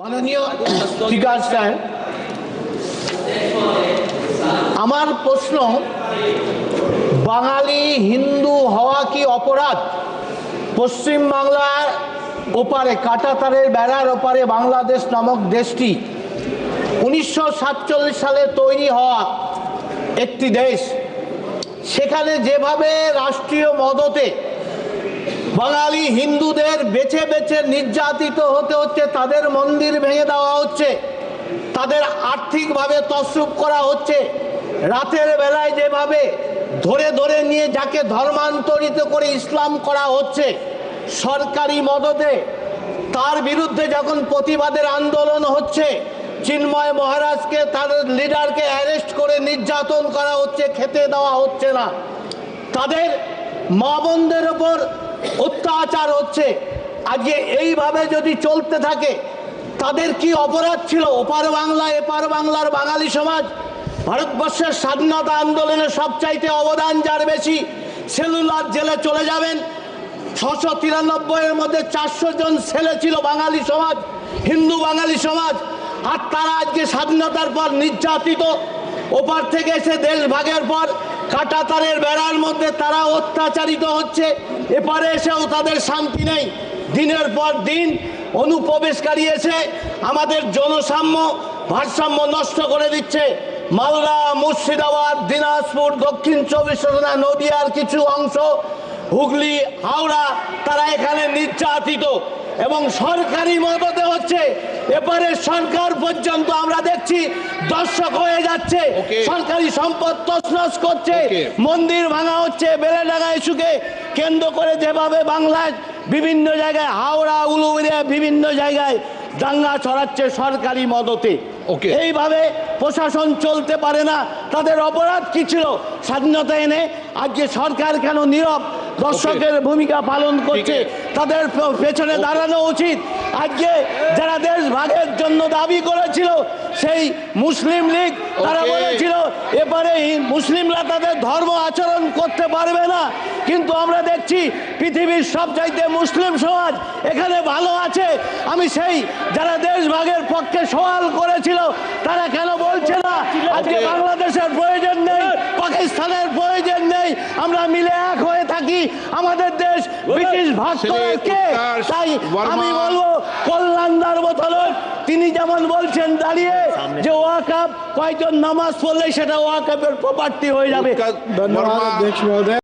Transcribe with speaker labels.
Speaker 1: মাননীয় আমার প্রশ্ন, বাঙালি হিন্দু হওয়া কি অপরাধ? পশ্চিম বাংলার ওপারে, কাটাতারের বেড়ার ওপারে বাংলাদেশ নামক দেশটি উনিশশো সাতচল্লিশ সালে তৈরি হওয়া একটি দেশ। সেখানে যেভাবে রাষ্ট্রীয় মদতে বাঙালি হিন্দুদের বেছে বেছে নির্যাতিত হতে হচ্ছে, তাদের মন্দির ভেঙে দেওয়া হচ্ছে, তাদের আর্থিকভাবে তসরুপ করা হচ্ছে। রাতের বেলায় যেভাবে ধরে ধরে নিয়ে যাকে ধর্মান্তরিত করে ইসলাম করা হচ্ছে, সরকারি মদতে তার বিরুদ্ধে যখন প্রতিবাদের আন্দোলন হচ্ছে, চিন্ময় মহারাজকে, তার লিডারকে অ্যারেস্ট করে নির্যাতন করা হচ্ছে, খেতে দেওয়া হচ্ছে না। তাদের মা বোনদের ওপর অত্যাচার হচ্ছে। আজকে এইভাবে যদি চলতে থাকে, তাদের কি অপরাধ ছিল? ওপার বাংলা, এপার বাংলার বাঙালি সমাজ, ভারতবর্ষের স্বাধীনতা আন্দোলনে সবচাইতে অবদান যার বেশি, সেলুলার জেলে চলে যাবেন। ছশো তিরানব্বইয়ের মধ্যে চারশো জন ছেলে ছিল বাঙালি সমাজ, হিন্দু বাঙালি সমাজ, আর তারা আজকে স্বাধীনতার পর নির্যাতিত। ওপার থেকে এসে দেশ ভাগের পর কাটাতারের বেড়ার মধ্যে তারা অত্যাচারিত হচ্ছে। এপারে এসেও তাদের শান্তি নেই। দিনের পর দিন অনুপ্রবেশকারী এসে আমাদের জনসাম্য, ভারসাম্য নষ্ট করে দিচ্ছে। মালদা, মুর্শিদাবাদ, দিনাজপুর, দক্ষিণ চব্বিশ পরগনা, নদিয়ার কিছু অংশ, হুগলি, হাওড়া, তারা এখানে নির্যাতিত। এবং সরকারি মদতে হচ্ছে। এবারে সরকার পর্যন্ত আমরা দেখছি দর্শক হয়ে যাচ্ছে। সরকারি সম্পদ তছনছ করছে। মন্দির ভাঙা হচ্ছে বেলেডাঙ্গা ইস্যুকে কেন্দ্র করে যেভাবে বাংলায় বিভিন্ন জায়গায় হাওড়া উলুবেড়িয়া বিভিন্ন জায়গায় দাঙ্গা ছড়াচ্ছে সরকারি মদতে. এইভাবে প্রশাসন চলতে পারে না। তাদের অপরাধ কি ছিল? স্বাধীনতা এনে আজকে সরকার কেন নীরব? দর্শকের ভূমিকা পালন করছে তাদের পেছনে দাঁড়ানো উচিত। আজকে যারা দেশ ভাগের জন্য দাবি করেছিল সেই মুসলিম লীগ তারা. বলেছিল এবারে মুসলিমরা তাদের ধর্ম আচরণ করতে পারবে না। কিন্তু আমরা দেখছি পৃথিবীর সব চাইতে মুসলিম সমাজ এখানে ভালো আছে। আমি সেই যারা দেশ ভাগের পক্ষে সওয়াল করেছিল তারা কেন বলছে না? আজকে বাংলাদেশের প্রয়োজন নেই পাকিস্তানের প্রয়োজন নেই আমরা মিলে এক হয়ে থাকি। আমাদের দেশ ব্রিটিশ ভাগ
Speaker 2: শ্রী
Speaker 1: করার কে?
Speaker 2: উত্তার
Speaker 1: তাই আমি বলব কল্যাণদার বোতল তিনি যেমন বলছেন দাঁড়িয়ে যে ওয়াকাপ কয়েকজন নামাজ পড়লে সেটা ওয়াকাপের প্রপার্টি হয়ে যাবে।
Speaker 2: বর্মা।